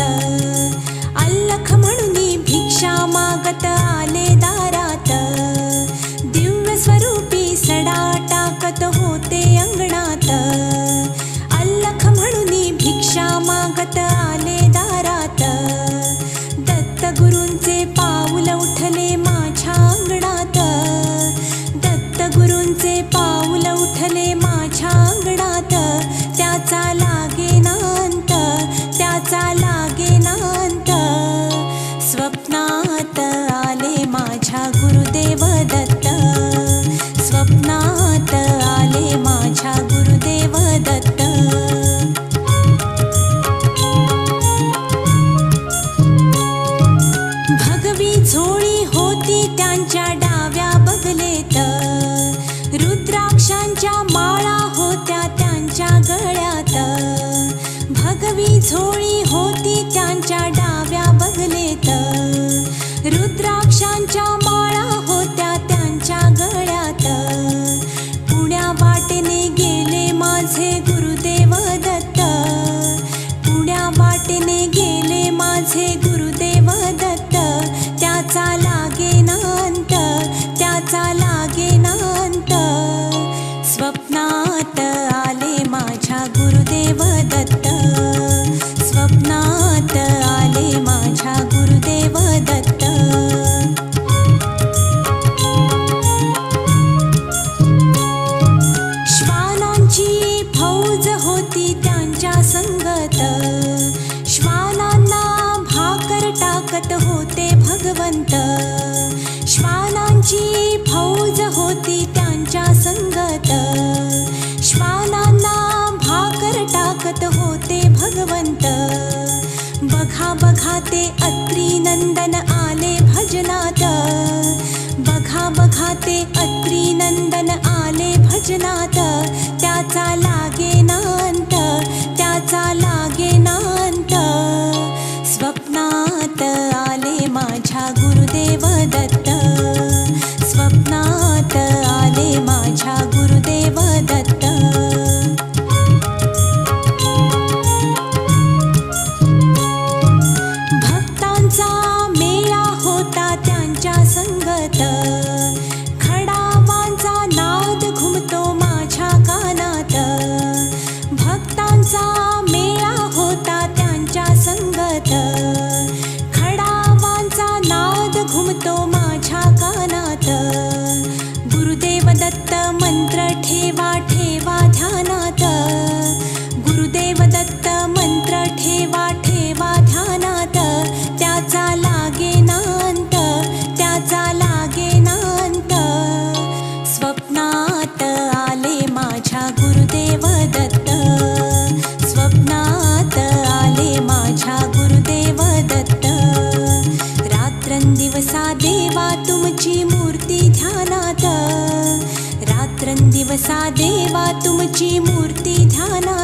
अल्लख म्हणून भिक्षा मागत आले दारात. दिव्य स्वरूपी सडा टाकत होते अंगणात. अल्लख म्हणून भिक्षा मागत आले दारात. दत्त गुरूंचे पाऊल उठले माझ्या अंगणात. दत्त गुरूंचे पाऊल उठले माझ्या अंगणात. त्याचा लागे नांत त्याचा रुद्राक्षांच्या माळा होत्या त्यांच्या गळ्यात. भगवी झोळी होती त्यांच्या डाव्या बगलेत. रुद्राक्षांच्या माळा होत्या त्यांच्या गळ्यात. पुण्या वाटेने गेले माझे भगवंत. श्वानांची फौज होती त्यांच्या संगत. श्वानांना भाकर टाकत होते भगवंत. बघा बघा ते अत्री नंदन आले भजनात. बघा बघा ते अत्री नंदन आले भजनात. त्याचा लागे संगत खडावांचा नाद घुमतो माझ्या कानात. भक्तांचा मेळा होता त्यांच्या संगत. खडावांचा नाद घुमतो माझ्या कानात. गुरुदेव दत्त मंत्र ठेवा ठेवा दिवसा देवा तुमची मूर्ती ध्याना